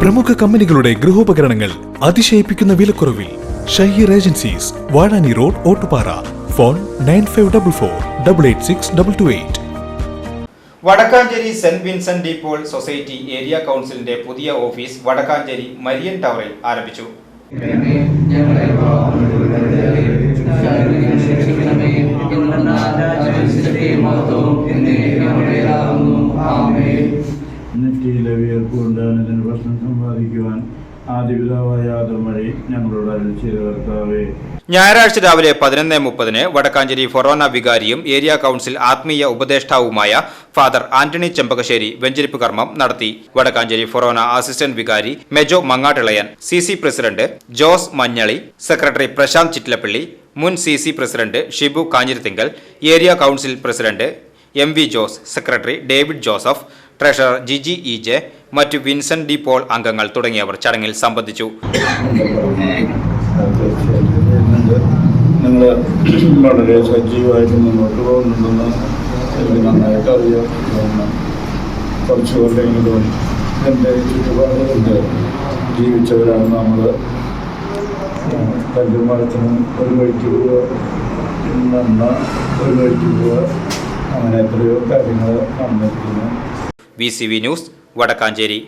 പ്രമുഖ കമ്പനികളുടെ ഗൃഹോപകരണങ്ങൾ അതിശയിപ്പിക്കുന്ന വിലക്കുറവിൽ Shaheer agencies Vazhani road Ottupara. Phone nine five double four double eight six double two eight. Vadakkanchery Saint Vincent de Paul society area കൗൺസിലിന്റെ പുതിയ office Vadakkanchery Marian ടവറിൽ ആരംഭിച്ചു. നെറ്റിയിലെ വിയർപ്പുകൊണ്ട് അതിന് പ്രശ്നം സമ്പാദിക്കുവാൻ ആദിപിതാവായ ആദം വഴി ഞങ്ങളോട് ഞായറാഴ്ച രാവിലെ പതിനൊന്ന് മുപ്പതിന് വടക്കാഞ്ചേരി ഫൊറോന വികാരിയും ഏരിയ കൗൺസിൽ ആത്മീയ ഉപദേഷ്ടാവുമായ ഫാദർ ആന്റണി ചെമ്പകശ്ശേരി വെഞ്ചരിപ്പ് കർമ്മം നടത്തി. വടക്കാഞ്ചേരി ഫൊറോന അസിസ്റ്റന്റ് വികാരി Mejo Mangattilayan C C president Jose Manjali secretary Prashanth Chittilappally മുൻ C C president Shibu Kanjirathinkal area council president M V Jose secretary David Joseph treasurer Jiji E J മറ്റു Vincent de Paul അംഗങ്ങൾ തുടങ്ങിയവർ ചടങ്ങിൽ സംബന്ധിച്ചു. വളരെ സജീവമായിട്ട് മുന്നോട്ട് പോകുന്നുണ്ടെന്ന് എനിക്ക് നന്നായിട്ട് അറിയാം. കുറച്ച് കൊല്ലെങ്കിലും എന്റെ ചുറ്റുപാടുകൊണ്ട് ജീവിച്ചവരാണ് നമ്മൾ തല്ലും ഒരു വഴിക്ക് പോവുക നന്ന ഒരു വഴിക്ക് പോവുക. അങ്ങനെ എത്രയോ കാര്യങ്ങൾ നടന്നിരിക്കുന്നു. V C V news Vadakkanchery.